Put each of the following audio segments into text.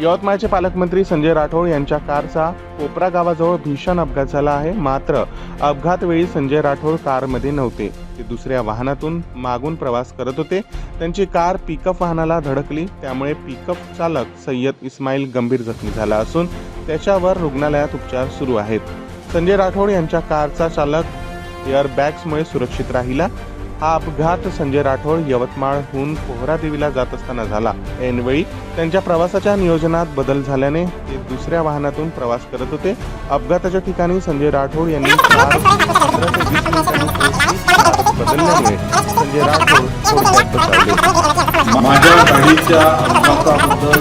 यवतमाळचे पालकमंत्री संजय राठोड यांच्या कारचा कोपरा गावाजवळ भीषण अपघात झाला आहे. मात्र अपघातवेळी संजय राठोड कारमध्ये नव्हते. ते दुसऱ्या वाहनातून मागून प्रवास करत होते. त्यांची कार पिकअप वाहनाला धडकली. त्यामुळे पिकअप चालक सय्यद इस्माईल गंभीर जखमी झाला असून त्याच्यावर रुग्णालयात उपचार सुरू आहेत. संजय राठोड यांच्या कारचा चालक एअरबॅग्समुळे सुरक्षित राहिला. हा अपघात संजय राठोड यवतमाळहून पोहरादेवीला जात असताना झाला. ऐनवेळी त्यांच्या प्रवासाच्या नियोजनात बदल झाल्याने ते दुसऱ्या वाहनातून प्रवास करत होते. अपघाताच्या ठिकाणी संजय राठोड यांनी बदलल्यामुळे संजय राठोड थोडक्यात माझ्या गाडीच्या अपघाताबद्दल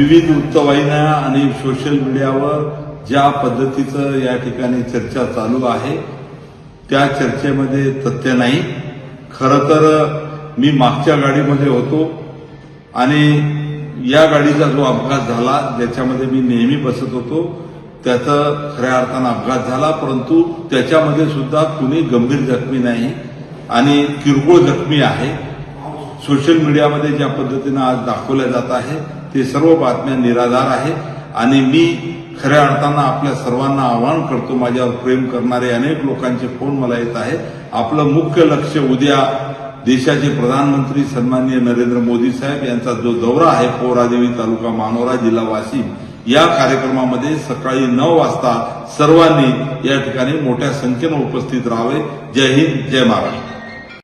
विविध वृत्तवाहिन्या आणि सोशल मीडियावर ज्या पद्धतीचं या ठिकाणी चर्चा चालू आहे त्या चर्चेमध्ये तथ्य नाही. खरं तर मी मागच्या गाडीमध्ये होतो आणि या गाडीचा जो अपघात झाला ज्याच्यामध्ये मी नेहमी बसत होतो त्याचा खऱ्या अर्थानं अपघात झाला परंतु त्याच्यामध्ये सुद्धा कुणी गंभीर जखमी नाही आणि किरकोळ जखमी आहे. सोशल मीडियामध्ये ज्या पद्धतीनं आज दाखवल्या जात आहे ते सर्व बातम्या निराधार आहे. आणि मी खऱ्या अर्थानं आपल्या सर्वांना आवाहन करतो माझ्यावर प्रेम करणारे अनेक लोकांचे फोन मला येत आहेत आपलं मुख्य लक्ष उद्या देशाचे प्रधानमंत्री सन्माननीय नरेंद्र मोदी साहेब यांचा जो दौरा आहे पोरादेवी तालुका मानोरा जिल्हा वाशिम या कार्यक्रमामध्ये सकाळी नऊ वाजता सर्वांनी या ठिकाणी मोठ्या संख्येनं उपस्थित राहावे. जय हिंद जय महाराष्ट्र.